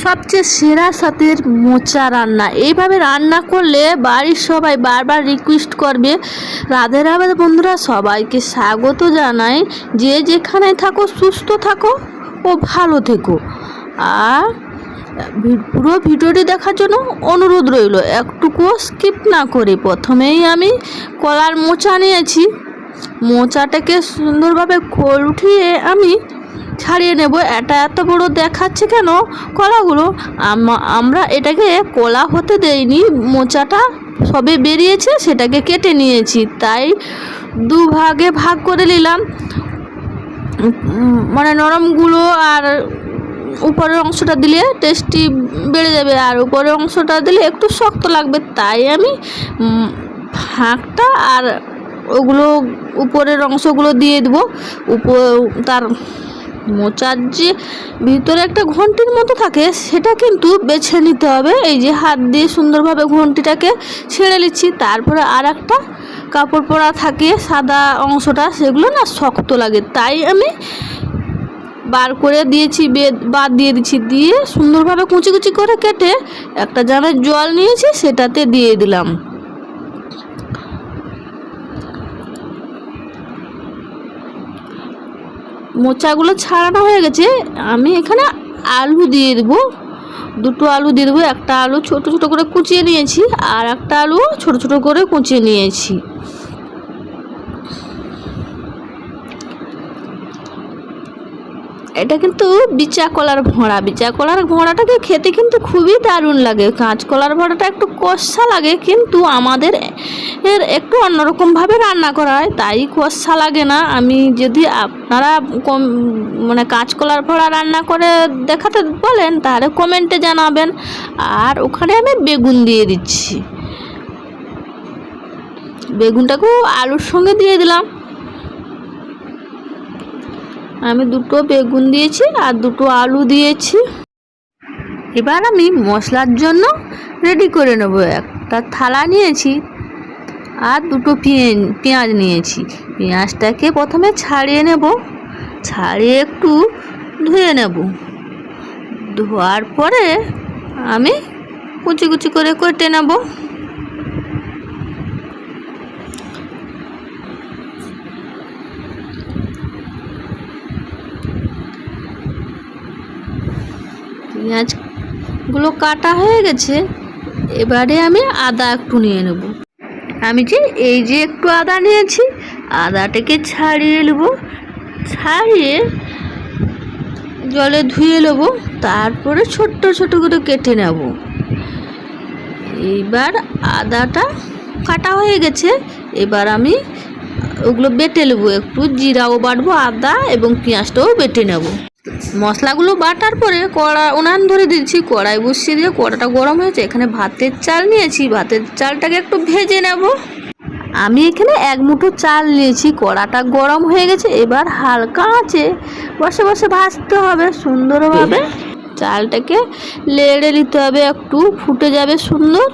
সবচেয়ে সেরা সাথের মোচা রান্না। এইভাবে রান্না করলে বাড়ির সবাই বারবার রিকোয়েস্ট করবে। রাধে রাধে বন্ধুরা সবাইকে স্বাগত জানাই। যে যেখানে থাকো, সুস্থ থাকো ও ভালো থেকো। আর পুরো ভিডিওটি দেখার জন্য অনুরোধ রইল, একটুকুও স্কিপ না করে। প্রথমেই আমি কলার মোচা নিয়েছি। মোচাটাকে সুন্দরভাবে খোল উঠিয়ে আমি ছাড়িয়ে নেব, এটা এত বড় দেখাচ্ছে কেন? কলাগুলো আমরা এটাকে কলা হতে দেইনি, মোচাটা সবে বেরিয়েছে, সেটাকে কেটে নিয়েছি, তাই দু ভাগে করে নিলাম। মানে নরমগুলো আর উপরের অংশটা দিলে টেস্টি বেড়ে যাবে, আর উপরের অংশটা দিলে একটু শক্ত লাগবে, তাই আমি ফাঁকটা আর ওগুলো উপরের অংশগুলো দিয়ে দেবো উপর তার মোচার যে ভিতরে একটা ঘন্টির মতো থাকে, সেটা কিন্তু বেছে নিতে হবে। এই যে হাত দিয়ে সুন্দরভাবে ঘন্টিটাকে ছেড়ে নিচ্ছি তারপরে আর একটা কাপড় পরা থাকে, সাদা অংশটা, সেগুলো না শক্ত লাগে। তাই আমি বার করে দিয়েছি, বেদ, বাদ দিয়ে দিচ্ছি দিয়ে সুন্দরভাবে কুচি কুচি করে কেটে একটা জামে জল নিয়েছি, সেটাতে দিয়ে দিলাম। মোচাগুলো ছাড়ানো হয়ে গেছে, আমি এখানে আলু দিয়ে দেবো। দুটো আলু দিয়ে দেবো, একটা আলু ছোট ছোট করে কুচিয়ে নিয়েছি, আর একটা আলু ছোট ছোট করে কুচিয়ে নিয়েছি। এটা কিন্তু বিচা কলার ভোঁড়া বিচা কলার ভোঁড়াটাকে খেতে কিন্তু খুবই দারুণ লাগে। কাঁচকলার ভোঁড়াটা একটু কষা লাগে, কিন্তু আমাদের এর একটু অন্যরকমভাবে রান্না করা হয়, তাই কষা লাগে না। আমি যদি আপনারা কম মানে কাঁচকলার ভোঁড়া রান্না করে দেখাতে বলেন, তাহলে কমেন্টে জানাবেন। আর ওখানে আমি বেগুন দিয়ে দিচ্ছি। বেগুনটাকেও আলুর সঙ্গে দিয়ে দিলাম। আমি দুটো বেগুন দিয়েছি আর দুটো আলু দিয়েছি। এবার আমি মশলার জন্য রেডি করে নেব। একটা থালা নিয়েছি আর দুটো পেঁয়াজ নিয়েছি। পেঁয়াজটাকে প্রথমে ছাড়িয়ে নেব, ছাড়িয়ে একটু ধুয়ে নেব। ধোয়ার পরে আমি কুচি কুচি করে কেটে নেব। পেঁয়াজগুলো কাটা হয়ে গেছে, এবারে আমি আদা একটু নিয়ে নেব। আমি যে এই যে একটু আদা নিয়েছি, আদাটাকে ছাড়িয়ে নেব। ছাড়িয়ে জলে ধুয়ে নেব, তারপরে ছোট্ট ছোট করে কেটে নেব। এইবার আদাটা কাটা হয়ে গেছে, এবার আমি ওগুলো বেটে নেব। একটু জিরাও বাটবো আদা এবং পেঁয়াজটাও বেটে নেব। মশলাগুলো বাটার পরে কড়া উনান ধরে দিচ্ছি কড়াই বসিয়ে দিয়ে কড়াটা গরম হয়েছে। এখানে ভাতের চাল নিয়েছি ভাতের চালটাকে একটু ভেজে নেব। আমি এখানে এক মুঠো চাল নিয়েছি কড়াটা গরম হয়ে গেছে এবার হালকা আছে বসে বসে ভাজতে হবে সুন্দরভাবে। চালটাকে লেড়ে নিতে হবে একটু ফুটে যাবে সুন্দর।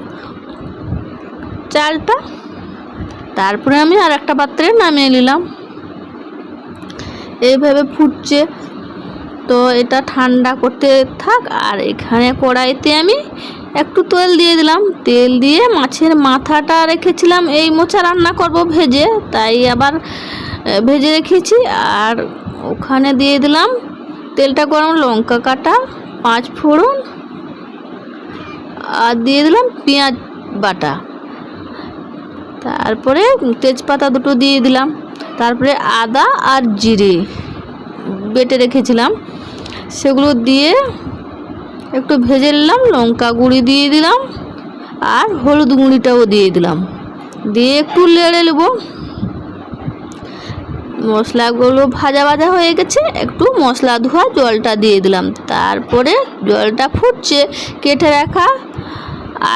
চালটা তারপরে আমি আর একটা পাত্রে নামিয়ে নিলাম। এইভাবে ফুটছে তো এটা ঠান্ডা করতে থাক, আর এখানে কড়াইতে আমি একটু তেল দিয়ে দিলাম। তেল দিয়ে মাছের মাথাটা রেখেছিলাম, এই মোচা রান্না করব ভেজে, তাই আবার ভেজে রেখেছি। আর ওখানে দিয়ে দিলাম তেলটা গরম লঙ্কা কাটা, পাঁচ ফোড়ন, আর দিয়ে দিলাম পেঁয়াজ বাটা। তারপরে তেজপাতা দুটো দিয়ে দিলাম। তারপরে আদা আর জিরে বেটে রেখেছিলাম। সেগুলো দিয়ে একটু ভেজে নিলাম, লঙ্কা গুঁড়ি দিয়ে দিলাম আর হলুদ গুঁড়িটাও দিয়ে দিলাম। দিয়ে একটু লেড়ে নেব। মশলাগুলো ভাজা ভাজা হয়ে গেছে, একটু মশলা ধোয়া জলটা দিয়ে দিলাম। তারপরে জলটা ফুটছে, কেটে রাখা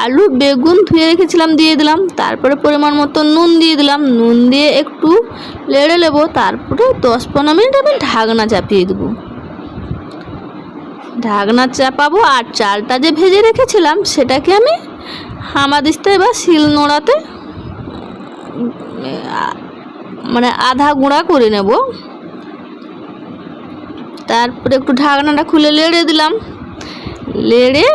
আলু, বেগুন ধুয়ে রেখেছিলাম, দিয়ে দিলাম। তারপরে পরিমাণ মতো নুন দিয়ে দিলাম। নুন দিয়ে একটু লেড়ে নেব, তারপরে দশ পনেরো মিনিট আমি ঢাকনা চাপিয়ে দেবো। ঢাকনা চাপাবো আর চালটা যে ভেজে রেখেছিলাম সেটাকে আমি হামাদিস্তায় বা শিল নোড়াতে মানে আধা গুঁড়া করে নেব। তারপরে একটু ঢাকনাটা খুলে লেড়ে দিলাম। লেড়ে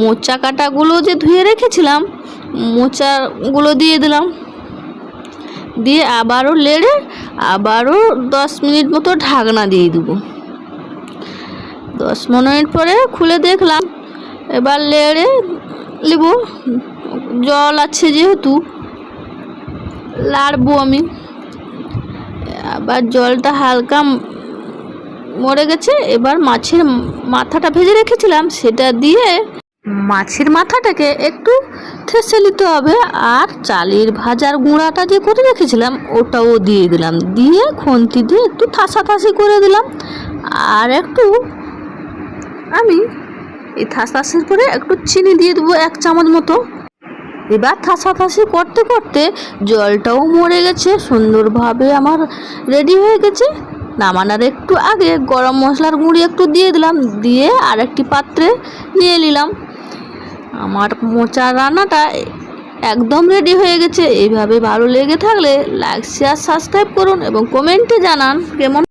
মোচা কাটাগুলো যে ধুয়ে রেখেছিলাম, মোচাগুলো দিয়ে দিলাম। দিয়ে আবারও লেড়ে আবারও দশ মিনিট মতো ঢাকনা দিয়ে দেবো। দশ মিনিট পরে খুলে দেখলাম। এবার লেড়ে নেব জল আছে যেহেতু, লাড়বো আমি। আবার জলটা হালকা মরে গেছে, এবার মাছের মাথাটা ভেজে রেখেছিলাম, সেটা দিয়ে মাছের মাথাটাকে একটু থেসে নিতে হবে। আর চালের ভাজার গুঁড়াটা যে করে রেখেছিলাম, ওটাও দিয়ে দিলাম। দিয়ে খুন্তি দিয়ে একটু থাসা থাসি করে দিলাম। আর একটু আমি এই থাসাথাসির পরে একটু চিনি দিয়ে দেবো এক চামচ মতো। এবার থাসাথাসি করতে করতে জলটাও মরে গেছে, সুন্দরভাবে আমার রেডি হয়ে গেছে। নামানোর একটু আগে গরম মশলার গুঁড়ি একটু দিয়ে দিলাম, দিয়ে আর একটি পাত্রে নিয়ে নিলাম। আমার মোচা রান্নাটা একদম রেডি হয়ে গেছে। এইভাবে ভালো লেগে থাকলে লাইক শেয়ার সাবস্ক্রাইব করুন এবং কমেন্টে জানান কেমন